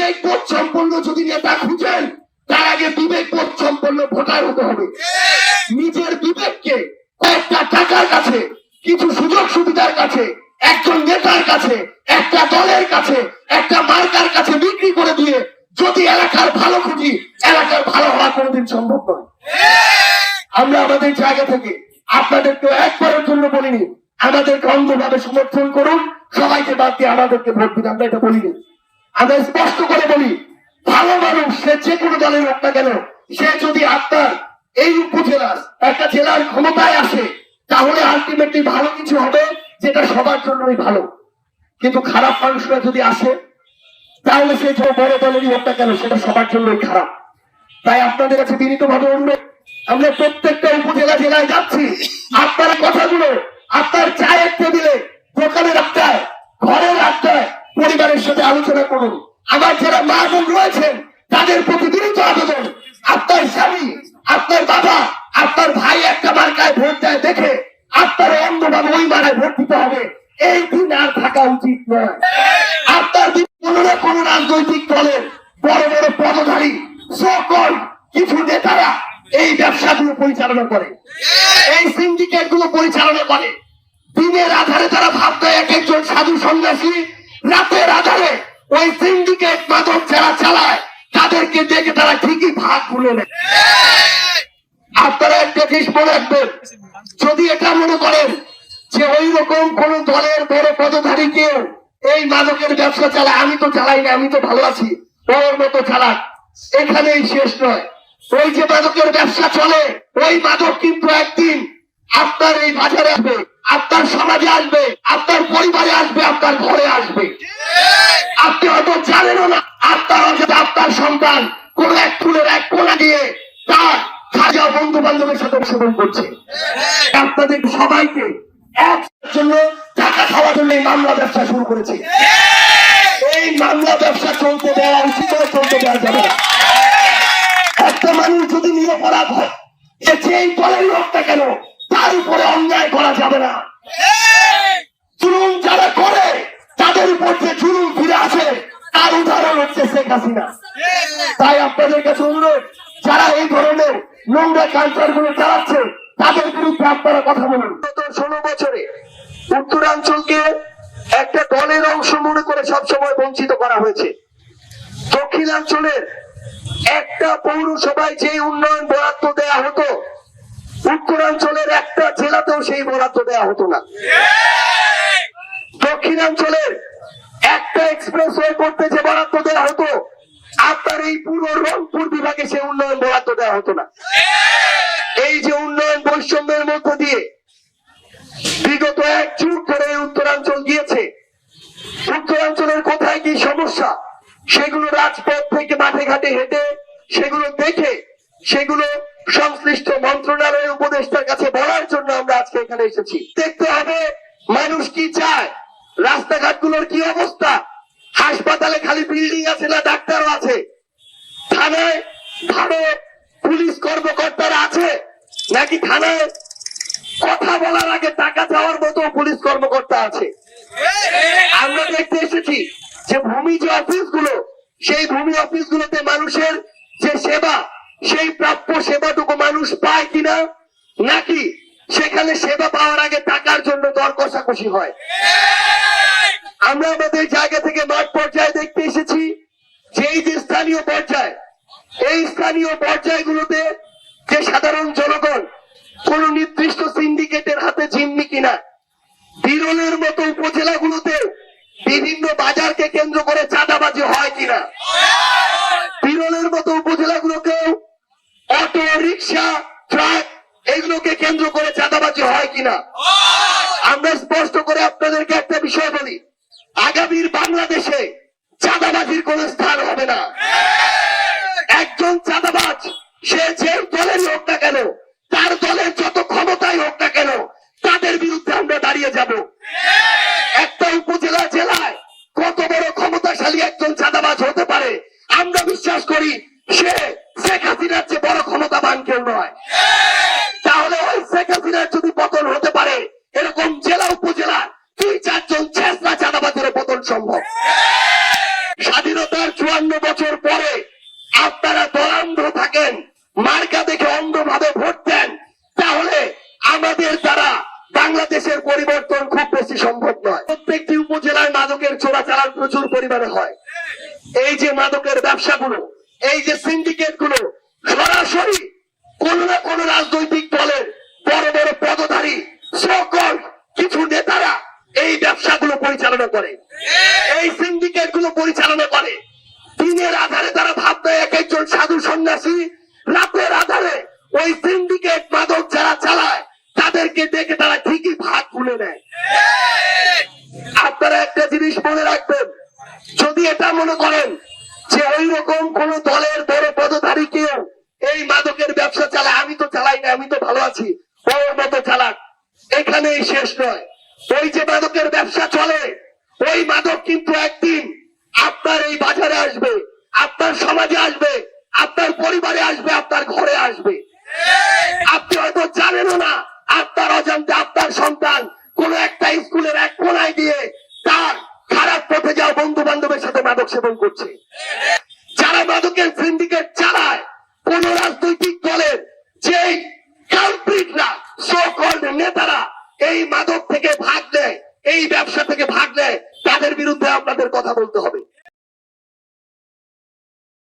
বিবেক বোধ সম্পন্ন যদি নেতা খুঁজেন তার আগে বিবেক বোধ সম্পন্ন ভোটার হতে হবে। নিজের বিবেককে কয়েকটা টাকার কাছে, কিছু সুযোগ সুবিধার কাছে, একজন নেতার কাছে, একটা দলের কাছে, একটা মার্কার কাছে বিক্রি করে দিয়ে যদি এলাকার ভালো খুঁজি, এলাকার ভালো হওয়া কোনোদিন সম্ভব নয়। আমরা আমাদের জায়গা থেকে আপনাদেরকে একবারের জন্য বলিনি, আমাদেরকে অন্ধভাবে সমর্থন করুন, সবাইকে বাদ দিয়ে আমাদেরকে ভোট দিন, আমরা এটা বলিনি। আমরা স্পষ্ট করে বলি, ভালো মানুষ, সে যে কোনো দলের হোক না কেন, সে যদি আপনার এই উপজেলার একটা জেলার ক্ষমতায় আসে, তাহলে আলটিমেটলি ভালো কিছু হবে যেটা সবার জন্যই ভালো। কিন্তু খারাপ মানুষরা যদি আসে, তাহলে সে যে বড় দলেরই হোক না কেন, সেটা সবার জন্যই খারাপ। তাই আপনাদের কাছে বিনীত ভাবে অনুরোধ, আমরা প্রত্যেকটা উপজেলা জেলায় যাচ্ছি। আপনার কথাগুলো, আপনার চায়ের টেবিলে দোকানের আড্ডায় ঘরের পরিবারের সাথে আলোচনা করুন। আমার যারা মা বোন রয়েছেন, তাদের প্রতি বিনীত আবেদন। আপনার স্বামী, আপনার বাবা, আপনার ভাই একটা মার্কায় ভোট দেয় দেখে আপনার অন্ধভাবে ওই মারায় ভোট দিতে হবে। এই দিন আর থাকা উচিত নয়। আপনার দিন কোনো না কোনো রাজনৈতিক দলের বড় বড় পদধারী, সকল কিছু নেতারা এই ব্যবসাগুলো পরিচালনা করে। এই সিন্ডিকেটগুলো পরিচালনা করে। দিনের আধারে তারা ভাবতে এক একজন সাধু সন্ন্যাসী ওই সিন্ডিকেট মাদক যারা চালায়, তাদেরকে দেখে তারা ঠিকই ভাগ খুলে নেয়। আপনারা একটা জিনিস মনে রাখবেন, যদি এটা মনে করেন যে ওই রকম কোন দলের বড় পদধারী কেউ এই মাদকের ব্যবসা চালায়, আমি তো চালাই না, আমি তো ভালো আছি ওর মতো চালাক, এখানেই শেষ নয়। ওই যে মাদকের ব্যবসা চলে, ওই মাদক কিন্তু একদিন আপনার এই বাজারে আসবে, আপনার সমাজে আসবে, আপনার পরিবারে আসবে, আপনার ঘরে আসবে। আপনি হয়তো জানেনও না, আপনার আপনার সন্তান কোন এক ফুলের এক কোনা দিয়ে তার খাজা বন্ধু বান্ধবের সাথে অংশগ্রহণ করছে। আপনাদের সবাইকে এক জন্য টাকা খাওয়ার জন্য এই মামলা ব্যবসা শুরু করেছে। এই মামলা ব্যবসা চলতে দেওয়া উচিত চলতে দেওয়া যাবে একটা মানুষ যদি নিরপরাধ হয়, সে যেই দলের লোক না কেন তার উপরে অন্যায় করা যাবে না। জুলুম যারা করে তাদের উপর যে জুলুম ফিরে আসে তার উদাহরণ হচ্ছে শেখ হাসিনা। তাই আপনাদের কাছে অনুরোধ যারা এই ধরনের নোংরা কালচারগুলো চালাচ্ছে তাদের বিরুদ্ধে আপনারা কথা বলুন। গত ষোলো বছরে উত্তরাঞ্চলকে একটা দলের অংশ মনে করে সবসময় বঞ্চিত করা হয়েছে। দক্ষিণাঞ্চলের একটা পৌরসভায় যে উন্নয়ন বরাদ্দ দেয়া হতো উত্তরাঞ্চলের একটা জেলাতেও সেই বরাদ্দ দেয়া হতো না। দক্ষিণাঞ্চলের একটা এক্সপ্রেস ওয়ে করতে যে বরাদ্দ দেওয়া হতো আপনার এই পুরো রংপুর বিভাগে সে উন্নয়ন বরাদ্দ দেওয়া হতো না। এই যে উন্নয়ন বৈষম্যের মধ্য দিয়ে বিগত এক যুগ ধরে উত্তরাঞ্চল গিয়েছে, উত্তরাঞ্চলের কোথায় কি সমস্যা, সেগুলো রাজপথ থেকে মাঠে ঘাটে হেঁটে, সেগুলো দেখে, সেগুলো সংশ্লিষ্ট মন্ত্রণালয়ের উপদেষ্টার কাছে বলার জন্য আমরা আজকে এখানে এসেছি। দেখতে হবে মানুষ কি চায়, রাস্তাঘাটগুলোর কি অবস্থা, হাসপাতালে খালি বিল্ডিং আছে না ডাক্তারও আছে, থানায় ভালো পুলিশ কর্মকর্তারা আছে নাকি থানায় কথা বলার আগে টাকা চাওয়ার মতো পুলিশ কর্মকর্তা আছে? আমরা দেখতে এসেছি যে ভূমি যে অফিসগুলো, সেই ভূমি অফিসগুলোতে মানুষের যে সেবা সেই প্রাপ্য সেবাটুকু মানুষ পায় কিনা? নাকি সেখানে সেবা পাওয়ার আগে টাকার জন্য দর কষাকষি হয়? আমরা আমাদের জায়গা থেকে মাঠ পর্যায়ে দেখতে এসেছি যে এই যে স্থানীয় পর্যায়, এই স্থানীয় পর্যায়গুলোতে যে সাধারণ জনগণ কোন নির্দিষ্ট সিন্ডিকেটের হাতে জিম্মি কিনা, বিরলের মতো উপজেলাগুলোতে বিভিন্ন বাজারকে কেন্দ্র করে চাঁদাবাজি হয় কিনা? বিরলের রিক্সা ট্রাক এগুলোকে কেন্দ্র করে চাঁদাবাজি হয় কিনা? আমরা স্পষ্ট করে আপনাদেরকে একটা বিষয় বলি। আগামীর বাংলাদেশে চাঁদাবাজির কোন স্থান হবে না। একজন চাঁদাবাজ, সে যে আমাদের দ্বারা বাংলাদেশের পরিবর্তন খুব বেশি সম্ভব নয়। প্রত্যেকটি উপজেলায় মাদকের চোরাচালান প্রচুর পরিমাণে হয়। এই যে মাদকের ব্যবসাগুলো, এই যে সিন্ডিকেটগুলো সরাসরি কোন না কোন রাজনৈতিক দলের বড় বড় পদধারী, সকল কিছু নেতারা এই ব্যবসাগুলো পরিচালনা করে। এই সিন্ডিকেটগুলো পরিচালনা করে। দিনের আধারে তারা ভাববে এক একজন সাধু সন্ন্যাসী, রাতের আধারে ওই সিন্ডিকেট মাদক যারা চালায় তাদেরকে দেখে তারা ঠিকই ভাগ খুলে নেয়। আপনারা একটা জিনিস মনে রাখবেন, যদি এটা মনে করেন যে ওই রকম কোন দলের বড় পদধারী কেউ এই মাদকের ব্যবসা চালায়, আমি তো চালাই না, আমি তো ভালো আছি, ওর মতো চালাক, এখানেই শেষ নয়। ওই যে মাদকের ব্যবসা চলে, ওই মাদক কিন্তু একদিন আপনার এই বাজারে আসবে, আপনার সমাজে আসবে, আপনার পরিবারে আসবে, আপনার ঘরে আসবে। আপনি হয়তো জানেনও না